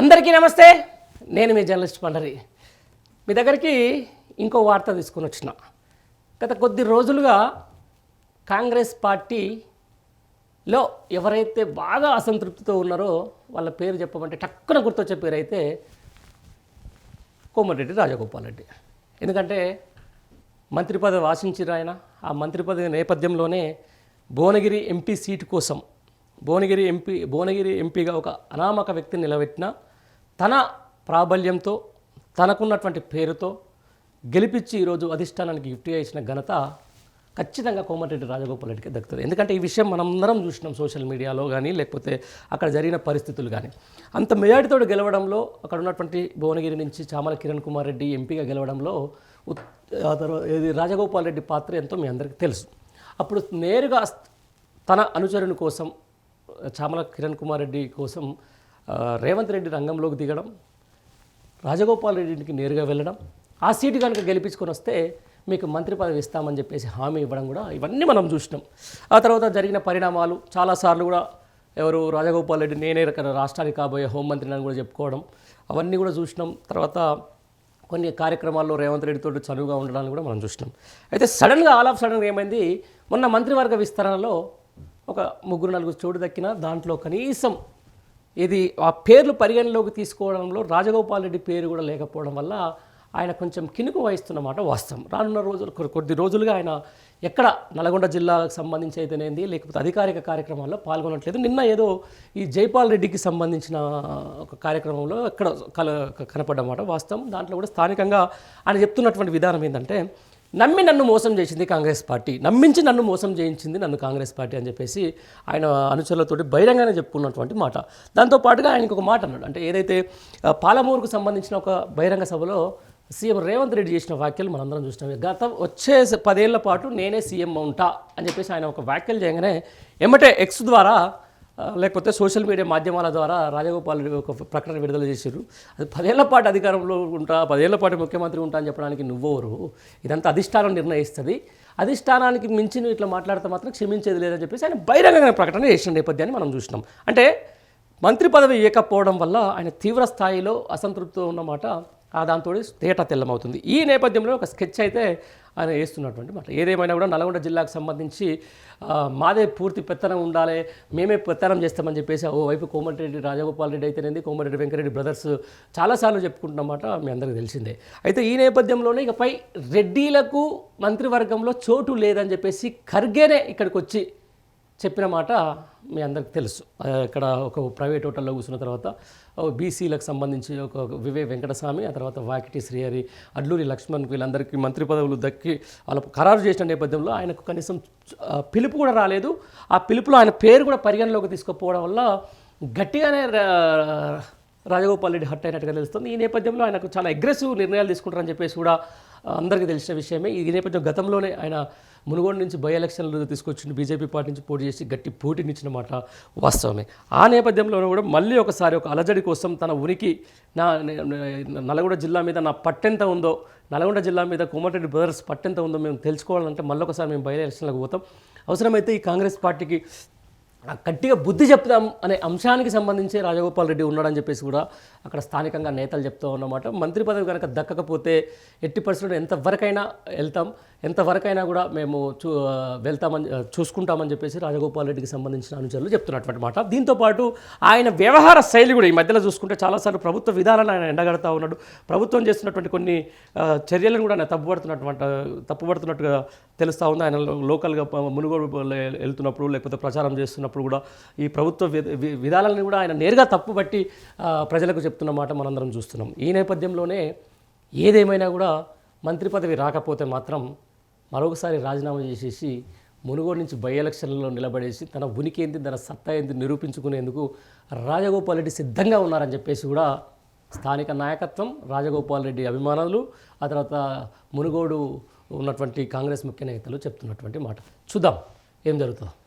అందరికీ నమస్తే. నేను మీ జర్నలిస్ట్ పండరి. మీ దగ్గరికి ఇంకో వార్త తీసుకొని వచ్చిన. గత కొద్ది రోజులుగా కాంగ్రెస్ పార్టీలో ఎవరైతే బాగా అసంతృప్తితో ఉన్నారో వాళ్ళ పేరు చెప్పమంటే టక్కున గుర్తొచ్చే పేరు అయితే కోమటిరెడ్డి రాజగోపాల్ రెడ్డి. ఎందుకంటే మంత్రి పదవి ఆశించారు ఆయన. ఆ మంత్రి పదవి నేపథ్యంలోనే భువనగిరి ఎంపీ సీటు కోసం భువనగిరి ఎంపీ భువనగిరి ఎంపీగా ఒక అనామక వ్యక్తిని నిలబెట్టిన తన ప్రాబల్యంతో తనకున్నటువంటి పేరుతో గెలిపించి ఈరోజు అధిష్టానానికి గిఫ్ట్గా ఇచ్చిన ఘనత ఖచ్చితంగా కోమటిరెడ్డి రాజగోపాల్ రెడ్డికి దక్కుతుంది. ఎందుకంటే ఈ విషయం మనందరం చూసినాం సోషల్ మీడియాలో కానీ లేకపోతే అక్కడ జరిగిన పరిస్థితులు కానీ అంత మెజార్టీతో గెలవడంలో అక్కడ ఉన్నటువంటి భువనగిరి నుంచి చామల కిరణ్ కుమార్ రెడ్డి ఎంపీగా గెలవడంలో ఇది రాజగోపాల్ రెడ్డి పాత్ర ఎంతో మీ అందరికీ తెలుసు. అప్పుడు నేరుగా తన అనుచరుని కోసం చామల కిరణ్ కుమార్ రెడ్డి కోసం రేవంత్ రెడ్డి రంగంలోకి దిగడం రాజగోపాల్ రెడ్డికి నేరుగా వెళ్ళడం ఆ సీటు కనుక గెలిపించుకొని వస్తే మీకు మంత్రి పదవి ఇస్తామని చెప్పేసి హామీ ఇవ్వడం కూడా ఇవన్నీ మనం చూసినాం. ఆ తర్వాత జరిగిన పరిణామాలు చాలాసార్లు కూడా ఎవరు రాజగోపాల్ రెడ్డి నేనే ఇక్కడ రాష్ట్రానికి కాబోయే హోంమంత్రిని అని కూడా చెప్పుకోవడం అవన్నీ కూడా చూసినాం. తర్వాత కొన్ని కార్యక్రమాల్లో రేవంత్ రెడ్డితో చనువుగా ఉండడాన్ని కూడా మనం చూసినాం. అయితే సడన్గా ఆల్ ఆఫ్ సడన్గా ఏమైంది మొన్న మంత్రివర్గ విస్తరణలో ఒక ముగ్గురు నలుగురు చోటు దక్కిన దాంట్లో కనీసం ఇది ఆ పేర్లు పరిగణలోకి తీసుకోవడంలో రాజగోపాల్ రెడ్డి పేరు కూడా లేకపోవడం వల్ల ఆయన కొంచెం కినుకు వహిస్తున్నమాట వాస్తవం. రానున్న రోజులు కొద్ది రోజులుగా ఆయన ఎక్కడ నల్గొండ జిల్లాకు సంబంధించి అయితేనేది లేకపోతే అధికారిక కార్యక్రమాల్లో పాల్గొనట్లేదు. నిన్న ఏదో ఈ జైపాల్ రెడ్డికి సంబంధించిన ఒక కార్యక్రమంలో ఎక్కడ కల కనపడ్డమాట వాస్తవం. దాంట్లో కూడా స్థానికంగా ఆయన చెప్తున్నటువంటి విధానం ఏంటంటే నమ్మి నన్ను మోసం చేసింది కాంగ్రెస్ పార్టీ. నమ్మించి నన్ను మోసం చేయించింది నన్ను కాంగ్రెస్ పార్టీ అని చెప్పేసి ఆయన అనుచరులతోటి బహిరంగానే చెప్పుకున్నటువంటి మాట. దాంతోపాటుగా ఆయనకు ఒక మాట అన్నాడు. అంటే ఏదైతే పాలమూరుకు సంబంధించిన ఒక బహిరంగ సభలో సీఎం రేవంత్ రెడ్డి చేసిన వ్యాఖ్యలు మనందరం చూసినాం. గత వచ్చే పదేళ్ళ పాటు నేనే సీఎం ఉంటా అని చెప్పేసి ఆయన ఒక వ్యాఖ్యలు చేయగానే ఎమ్మటే ఎక్స్ ద్వారా లేకపోతే సోషల్ మీడియా మాధ్యమాల ద్వారా రాజగోపాల్ రెడ్డి ఒక ప్రకటన విడుదల చేశారు అది పదేళ్ళ పాటు అధికారంలో ఉంటా పదేళ్ళ పాటు ముఖ్యమంత్రి ఉంటా అని చెప్పడానికి నువ్వెవరు? ఇదంతా అధిష్టానం నిర్ణయిస్తుంది. అధిష్టానానికి మించి నువ్వు ఇట్లా మాట్లాడితే మాత్రం క్షమించేది లేదని చెప్పేసి ఆయన బహిరంగ ప్రకటన చేసిన నేపథ్యాన్ని మనం చూసినాం. అంటే మంత్రి పదవి ఇవ్వకపోవడం వల్ల ఆయన తీవ్ర స్థాయిలో అసంతృప్తితో ఉన్నమాట దాంతో తేట తెల్లమవుతుంది. ఈ నేపథ్యంలో ఒక స్కెచ్ అయితే ఆయన వేస్తున్నటువంటి మాట. ఏదేమైనా కూడా నల్గొండ జిల్లాకు సంబంధించి మాదే పూర్తి పెత్తనం ఉండాలి మేమే పెత్తనం చేస్తామని చెప్పేసి ఓ వైపు కోమటిరెడ్డి రాజగోపాల్ రెడ్డి అయితేనేది కోమటిరెడ్డి వెంకరెడ్డి బ్రదర్స్ చాలాసార్లు చెప్పుకుంటున్నమాట మీ అందరికీ తెలిసిందే. అయితే ఈ నేపథ్యంలోనే ఇకపై రెడ్డిలకు మంత్రివర్గంలో చోటు లేదని చెప్పేసి ఖర్గేనే ఇక్కడికి వచ్చి చెప్పిన మాట మీ అందరికి తెలుసు. ఇక్కడ ఒక ప్రైవేట్ హోటల్లో కూర్చున్న తర్వాత ఓ బీసీలకు సంబంధించి ఒక వివే వెంకటస్వామి ఆ తర్వాత వాకిటి శ్రీహరి అడ్లూరి లక్ష్మణ్ వీళ్ళందరికీ మంత్రి పదవులు దక్కి వాళ్ళ ఖరారు చేసిన నేపథ్యంలో ఆయనకు కనీసం పిలుపు కూడా రాలేదు. ఆ పిలుపులో ఆయన పేరు కూడా పరిగణలోకి తీసుకుపోవడం వల్ల గట్టిగానే రాజగోపాల్ రెడ్డి హట్ అయినట్టుగా తెలుస్తుంది. ఈ నేపథ్యంలో ఆయనకు చాలా అగ్రెసివ్ నిర్ణయాలు తీసుకుంటారని చెప్పేసి కూడా అందరికీ తెలిసిన విషయమే. ఈ నేపథ్యం గతంలోనే ఆయన మునుగోడు నుంచి బై ఎలక్షన్లు తీసుకొచ్చి బీజేపీ పార్టీ నుంచి పోటీ చేసి గట్టి పోటీనిచ్చిన మాట వాస్తవమే. ఆ నేపథ్యంలోనూ కూడా మళ్ళీ ఒకసారి ఒక అలజడి కోసం తన ఉనికి నా నల్గొండ జిల్లా మీద నా పట్టెంత ఉందో నల్గొండ జిల్లా మీద కోమటిరెడ్డి బ్రదర్స్ పట్టెంత ఉందో మేము తెలుసుకోవాలంటే మళ్ళీ ఒకసారి మేము బై ఎలక్షన్లకు పోతాం. అవసరమైతే ఈ కాంగ్రెస్ పార్టీకి గట్టిగా బుద్ధి చెప్తాం అనే అంశానికి సంబంధించి రాజగోపాల్ రెడ్డి ఉన్నాడని చెప్పేసి కూడా అక్కడ స్థానికంగా నేతలు చెప్తూ ఉన్నమాట. మంత్రి పదవి కనుక దక్కకపోతే ఎట్టి పరిస్థితుల్లో ఎంతవరకైనా వెళ్తాం. ఎంతవరకైనా కూడా మేము చూ వెళ్తామని చూసుకుంటామని చెప్పేసి రాజగోపాల్ రెడ్డికి సంబంధించిన అనుచరులు చెప్తున్నటువంటి మాట. దీంతోపాటు ఆయన వ్యవహార శైలి కూడా ఈ మధ్యలో చూసుకుంటే చాలాసార్లు ప్రభుత్వ విధానాలను ఆయన ఎండగడతా ఉన్నాడు. ప్రభుత్వం చేస్తున్నటువంటి కొన్ని చర్యలను కూడా ఆయన తప్పుపడుతున్నటువంటి తప్పుపడుతున్నట్టుగా తెలుస్తూ ఉంది. ఆయన లోకల్గా మునుగోడు వెళ్తున్నప్పుడు లేకపోతే ప్రచారం చేస్తున్నప్పుడు కూడా ఈ ప్రభుత్వ వి- విధానాలను కూడా ఆయన నేరుగా తప్పుబట్టి ప్రజలకు చెప్తున్న మాట మనందరం చూస్తున్నాం. ఈ నేపథ్యంలోనే ఏదేమైనా కూడా మంత్రి పదవి రాకపోతే మాత్రం మరొకసారి రాజీనామా చేసేసి మునుగోడు నుంచి బై ఎలక్షన్లలో నిలబడేసి తన ఉనికి ఏంది తన సత్తా ఏంది నిరూపించుకునేందుకు రాజగోపాల్ రెడ్డి సిద్ధంగా ఉన్నారని చెప్పేసి కూడా స్థానిక నాయకత్వం రాజగోపాల్ రెడ్డి అభిమానులు ఆ తర్వాత మునుగోడు ఉన్నటువంటి కాంగ్రెస్ ముఖ్య నేతలు చెప్తున్నటువంటి మాట. చూద్దాం ఏం జరుగుతుందో.